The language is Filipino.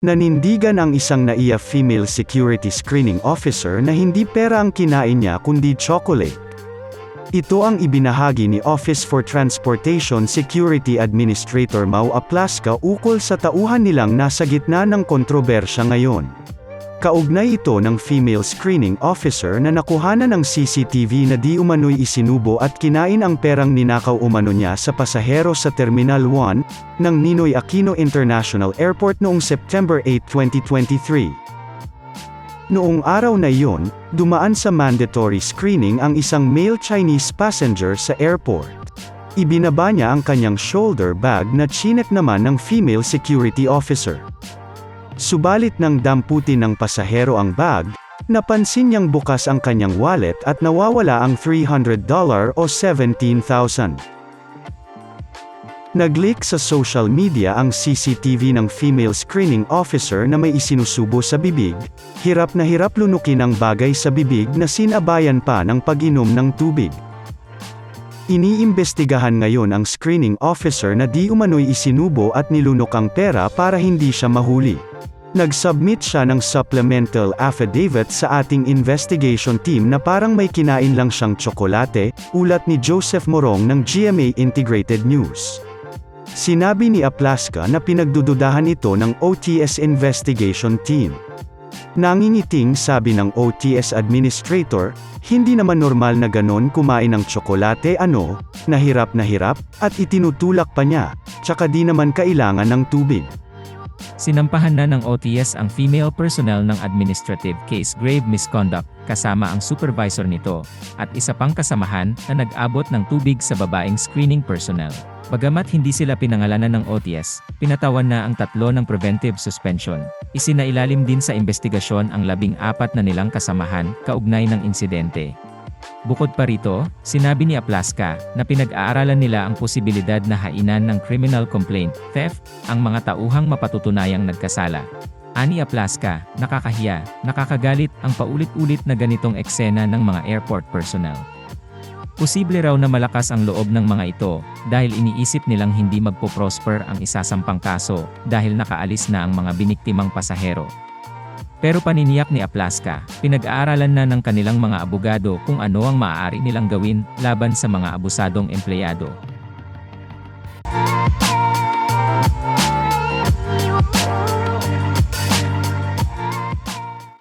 Nanindigan ang isang naiya female security screening officer na hindi pera ang kinain niya kundi chocolate. Ito ang ibinahagi ni Office for Transportation Security Administrator Mau Aplaska ukol sa tauhan nilang nasa gitna ng kontrobersya ngayon. Kaugnay ito ng female screening officer na nakuhanan ng CCTV na di umano'y isinubo at kinain ang perang ninakaw umano niya sa pasahero sa Terminal 1 ng Ninoy Aquino International Airport noong September 8, 2023. Noong araw na iyon, dumaan sa mandatory screening ang isang male Chinese passenger sa airport. Ibinaba niya ang kanyang shoulder bag na chinek naman ng female security officer. Subalit nang damputin ng pasahero ang bag, napansin niyang bukas ang kanyang wallet at nawawala ang $300 o 17,000. Nag-leak sa social media ang CCTV ng female screening officer na may isinusubo sa bibig, hirap na hirap lunukin ang bagay sa bibig na sinabayan pa ng pag-inom ng tubig. Iniimbestigahan ngayon ang screening officer na di umano'y isinubo at nilunok ang pera para hindi siya mahuli. Nag-submit siya ng supplemental affidavit sa ating investigation team na parang may kinain lang siyang tsokolate, ulat ni Joseph Morong ng GMA Integrated News. Sinabi ni Aplaska na pinagdududahan ito ng OTS Investigation Team. Nangingiting sabi ng OTS Administrator, hindi naman normal na ganon kumain ng tsokolate ano, nahirap na hirap, at itinutulak pa niya, tsaka di naman kailangan ng tubig. Sinampahan na ng OTS ang female personnel ng administrative case grave misconduct, kasama ang supervisor nito, at isa pang kasamahan na nag-abot ng tubig sa babaeng screening personnel. Bagamat hindi sila pinangalanan ng OTS, pinatawan na ang tatlo ng preventive suspension. Isinailalim din sa investigasyon ang labing apat na nilang kasamahan, kaugnay ng insidente. Bukod pa rito, sinabi ni Aplaska na pinag-aaralan nila ang posibilidad na hainan ng criminal complaint, theft, ang mga tauhang mapatutunayang nagkasala. Ani Aplaska, nakakahiya, nakakagalit ang paulit-ulit na ganitong eksena ng mga airport personnel. Posible raw na malakas ang loob ng mga ito, dahil iniisip nilang hindi magpo-prosper ang isasampang kaso, dahil nakaalis na ang mga biniktimang pasahero. Pero paniniyak ni Aplaska, pinag-aaralan na ng kanilang mga abogado kung ano ang maaari nilang gawin laban sa mga abusadong empleyado.